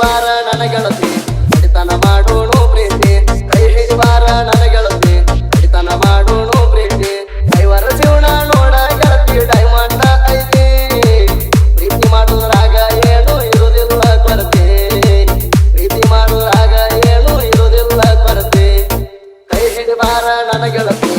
ಬಾರ ನನ್ನ ಗೆಳತಿ ಹಿಡಿತನ ಮಾಡೋಣು ಪ್ರೀತಿ. ಕೈ ಹಿಡಿಬಾರ ನನ್ನ ಗೆಳತಿ ಹಿಡಿತನ ಮಾಡೋಣು ಪ್ರೀತಿ. ಡೈವರ್ ಜೀವನ ನೋಡ ಗೆಳತಿ ಡೈಮಂಡ್ ಐತಿ. ಪ್ರೀತಿ ಮಾಡೋದ್ರಾಗ ಏನು ಇರುವುದಿಲ್ಲ ಕೊರತೆ. ಪ್ರೀತಿ ಮಾಡೋದ್ರಾಗ ಏನು ಇರುವುದಿಲ್ಲ ಕೊರತೆ. ಕೈ ಹಿಡಿಬಾರ ನನ್ನ ಗೆಳತಿ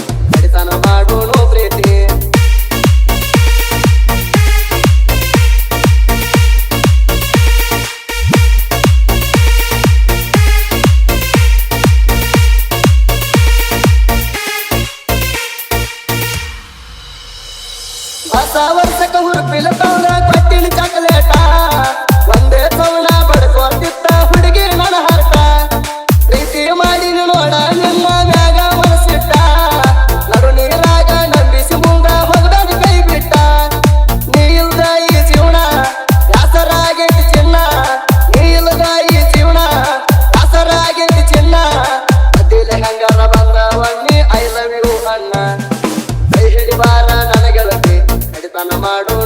amaron.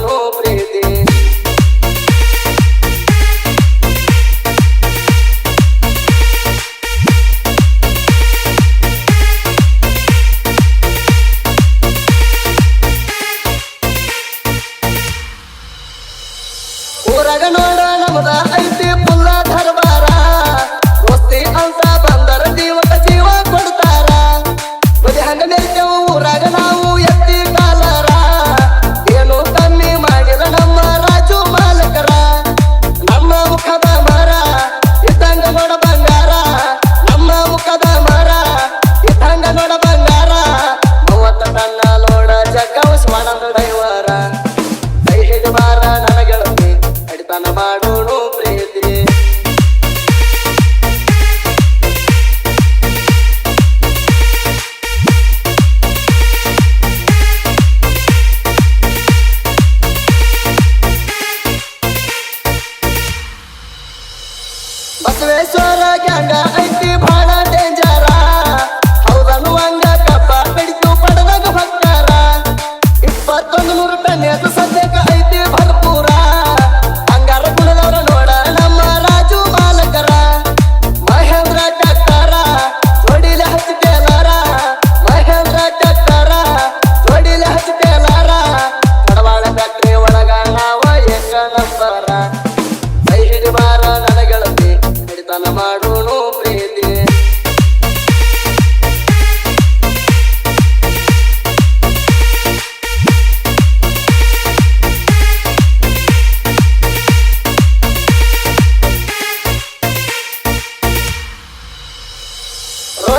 ಸಿದ್ದೇಶ್ವರ ಗಂಗ ಐತಿ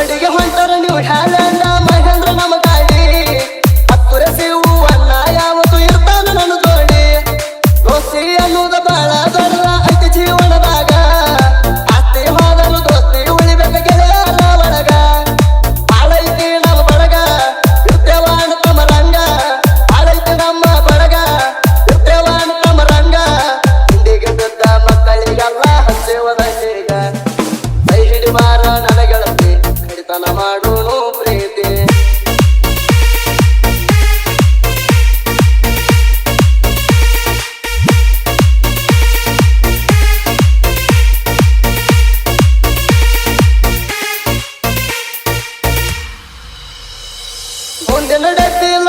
ಹೊಡಿಗೆ ಹೊಂಟರ ನೀವು ಹ್ಯಾಲ ಮುಂದೆ ನಡೆದಿಲ್ಲ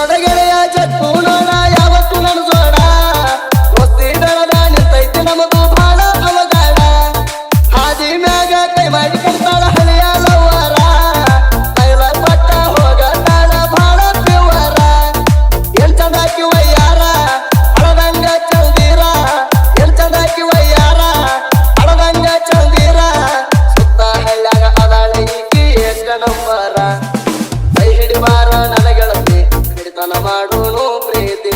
ಒಳಗೆಳೆಯ ಜನ್ಮ ಮಾಡೋನು ಪ್ರೀತಿ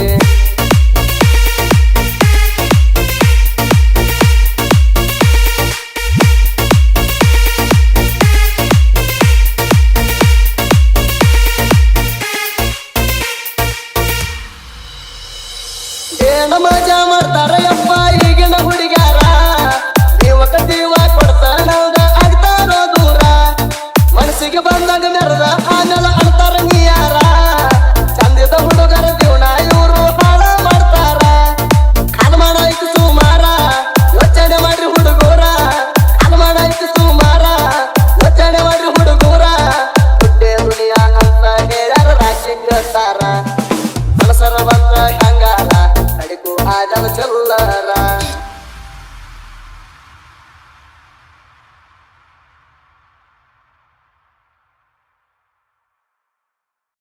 ಏನ ಮಜಾ ಮಾಡ್ತಾರ ಯಪ್ಪ ಈಗಿನ ಹುಡುಗ್ಯಾರ